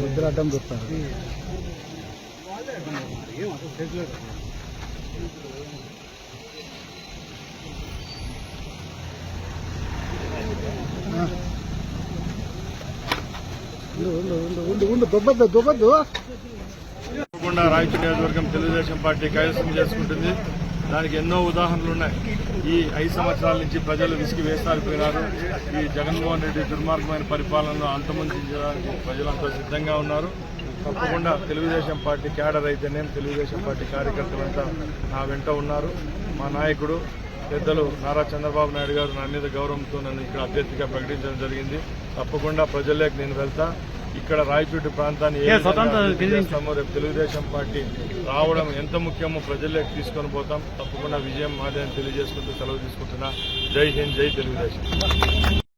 ముద్రాటం చూస్తారు ఉండు రాయచూరు నియోజకవర్గం తెలుగుదేశం పార్టీ కైవసం చేసుకుంటుంది. దానికి ఎన్నో ఉదాహరణలు ఉన్నాయి. ఈ ఐదు సంవత్సరాల నుంచి ప్రజలు విసిగి వేసారిపోయినారు ఈ జగన్మోహన్ రెడ్డి దుర్మార్గమైన పరిపాలనను అంతమొందించడానికి ప్రజలంతా సిద్ధంగా ఉన్నారు. తప్పకుండా తెలుగుదేశం పార్టీ క్యాడర్ అయితేనేం తెలుగుదేశం పార్టీ కార్యకర్తలంతా నా వెంట ఉన్నారు. మా నాయకుడు పెద్దలు నారా చంద్రబాబు నాయుడు గారు నా మీద గౌరవంతో నన్ను ఇక్కడ అభ్యర్థిగా ప్రకటించడం జరిగింది. తప్పకుండా ప్రజల్లోకి నేను వెళ్తా. ఇక్కడ రాయచోటి ప్రాంతాన్ని రేపు తెలుగుదేశం పార్టీ రావడం ఎంత ముఖ్యమో ప్రజల్లోకి తీసుకొని పోతాం. తప్పకుండా విజయం మాదే అని తెలియజేసుకుంటూ సెలవు తీసుకుంటున్నా. జై హింద్ జై తెలుగుదేశం.